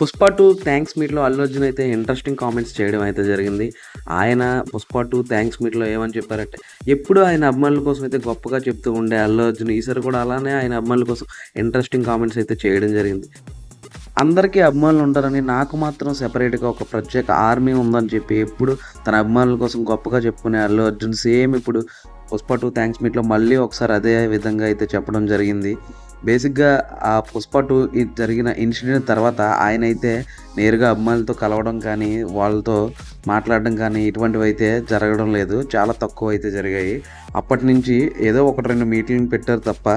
Pushpa two thanks మీట్లో అల్లు అర్జున్ అయితే interesting comments చేయడం అయితే జరిగింది. ఆయన పుష్ప టూ థ్యాంక్స్ మీట్లో ఏమని చెప్పారంటే ఎప్పుడు ఆయన అభిమానుల కోసం అయితే గొప్పగా చెప్తూ ఉండే అల్లు అర్జున్ ఈసారి కూడా అలానే ఆయన అభిమానుల కోసం ఇంట్రెస్టింగ్ కామెంట్స్ అయితే చేయడం జరిగింది. అందరికీ అభిమానులు ఉంటారని నాకు మాత్రం సెపరేట్గా ఒక ప్రత్యేక ఆర్మీ ఉందని చెప్పి ఎప్పుడు తన అభిమానుల కోసం గొప్పగా చెప్పుకునే అల్లు అర్జున్. సేమ్ ఇప్పుడు పుష్ప టూ థ్యాంక్స్ మీట్లో మళ్ళీ ఒకసారి అదే విధంగా అయితే చెప్పడం జరిగింది. బేసిక్గా ఆ పుష్ప టూ జరిగిన ఇన్సిడెంట్ తర్వాత ఆయన అయితే నేరుగా అభిమానులతో కలవడం కానీ వాళ్ళతో మాట్లాడడం కానీ ఇటువంటివి అయితే జరగడం లేదు. చాలా తక్కువ అయితే జరిగాయి. అప్పటి నుంచి ఏదో ఒకటి రెండు మీటింగ్ పెట్టారు తప్ప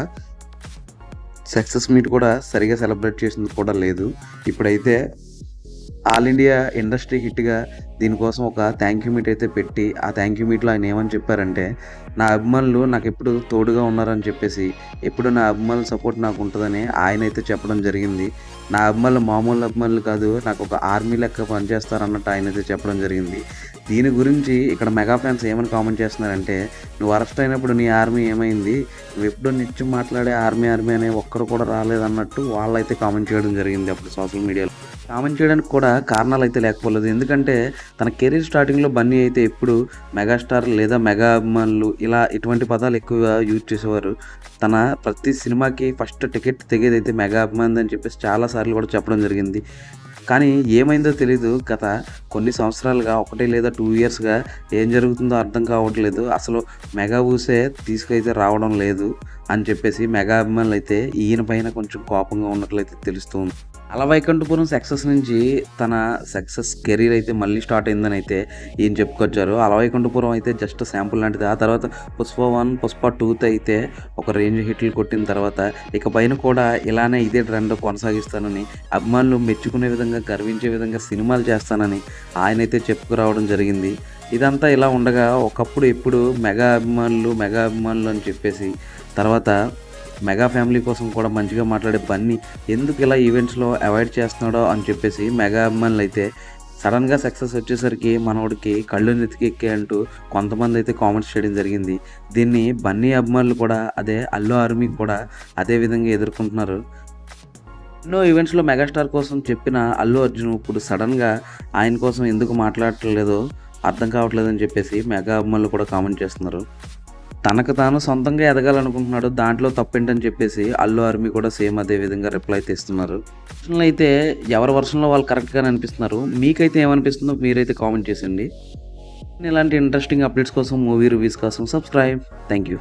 సక్సెస్ మీట్ కూడా సరిగా సెలబ్రేట్ చేసింది కూడా లేదు. ఇప్పుడైతే ఆల్ ఇండియా ఇండస్ట్రీ హిట్గా దీనికోసం ఒక థ్యాంక్ యూ మీట్ అయితే పెట్టి ఆ థ్యాంక్ యూ మీట్లో ఆయన ఏమని చెప్పారంటే నా అభిమానులు నాకు ఎప్పుడు తోడుగా ఉన్నారని చెప్పేసి ఎప్పుడు నా అభిమానుల సపోర్ట్ నాకు ఉంటుందని ఆయన అయితే చెప్పడం జరిగింది. నా అభిమానులు మామూలు అభిమానులు కాదు నాకు ఒక ఆర్మీ లెక్క పనిచేస్తారన్నట్టు ఆయన అయితే చెప్పడం జరిగింది. దీని గురించి ఇక్కడ మెగా ఫ్యాన్స్ ఏమని కామెంట్ చేస్తున్నారంటే నువ్వు అరెస్ట్ అయినప్పుడు నీ ఆర్మీ ఏమైంది? నువ్వు ఎప్పుడో నిత్యం మాట్లాడే ఆర్మీ ఆర్మీ అనే ఒక్కరు కూడా రాలేదన్నట్టు వాళ్ళైతే కామెంట్ చేయడం జరిగింది అప్పుడు సోషల్ మీడియాలో కామెంట్ చేయడానికి కూడా కారణాలు అయితే లేకపోలేదు. ఎందుకంటే తన కెరీర్ స్టార్టింగ్లో బన్నీ అయితే ఎప్పుడు మెగాస్టార్ లేదా మెగా అభిమానులు ఇలా ఇటువంటి పదాలు ఎక్కువగా యూజ్ చేసేవారు. తన ప్రతి సినిమాకి ఫస్ట్ టికెట్ తెగేదైతే మెగా అభిమాని అని చెప్పేసి చాలాసార్లు కూడా చెప్పడం జరిగింది. కానీ ఏమైందో తెలీదు. గత కొన్ని సంవత్సరాలుగా ఒకటి లేదా టూ ఇయర్స్గా ఏం జరుగుతుందో అర్థం కావట్లేదు. అసలు మెగా ఊసే తీసుకైతే రావడం లేదు. అని చెప్పేసి మెగా అభిమానులు అయితే ఈయన పైన కొంచెం కోపంగా ఉన్నట్లయితే తెలుస్తుంది అలా వైకుంఠపురం సక్సెస్ నుంచి తన సక్సెస్ కెరీర్ అయితే మళ్ళీ స్టార్ట్ అయిందని అయితే ఈయన చెప్పుకొచ్చారు. అలా వైకుంఠపురం అయితే జస్ట్ శాంపుల్ లాంటిది. ఆ తర్వాత పుష్ప వన్ పుష్ప టూత్ అయితే ఒక రేంజ్ హిట్లు కొట్టిన తర్వాత ఇక పైన కూడా ఇలానే ఇదే ట్రెండ్ కొనసాగిస్తానని అభిమానులు మెచ్చుకునే విధంగా గర్వించే విధంగా సినిమాలు చేస్తానని ఆయన అయితే చెప్పుకురావడం జరిగింది. ఇదంతా ఇలా ఉండగా ఒకప్పుడు ఎప్పుడు మెగా అభిమానులు మెగా అభిమానులు అని చెప్పేసి తర్వాత మెగా ఫ్యామిలీ కోసం కూడా మంచిగా మాట్లాడే బన్నీ ఎందుకు ఇలా ఈవెంట్స్లో అవాయిడ్ చేస్తున్నాడో అని చెప్పేసి మెగా అభిమానులు అయితే సడన్గా సక్సెస్ వచ్చేసరికి మనోడికి కళ్ళు నెతికెక్కే అంటూ కొంతమంది అయితే కామెంట్స్ చేయడం జరిగింది. దీన్ని బన్నీ అభిమానులు కూడా అదే అల్లు ఆర్మీ కూడా అదే విధంగా ఎదుర్కొంటున్నారు. ఎన్నో ఈవెంట్స్లో మెగాస్టార్ కోసం చెప్పిన అల్లు అర్జున్ ఇప్పుడు సడన్గా ఆయన కోసం ఎందుకు మాట్లాడట్లేదో అర్థం కావట్లేదని చెప్పేసి మెగా అభిమానులు కూడా కామెంట్ చేస్తున్నారు. తనకు తాను సొంతంగా ఎదగాలనుకుంటున్నాడు దాంట్లో తప్పేంటని చెప్పేసి అల్లు ఆర్మీ కూడా సేమ్ అదే విధంగా రిప్లై అయితే ఇస్తున్నారు అయితే ఎవరి వర్షంలో వాళ్ళు కరెక్ట్గానే అనిపిస్తున్నారు. మీకైతే ఏమనిపిస్తుందో మీరైతే కామెంట్ చేయండి ఇలాంటి ఇంట్రెస్టింగ్ అప్డేట్స్ కోసం మూవీ రివ్యూస్ కోసం సబ్స్క్రైబ్ థ్యాంక్ యూ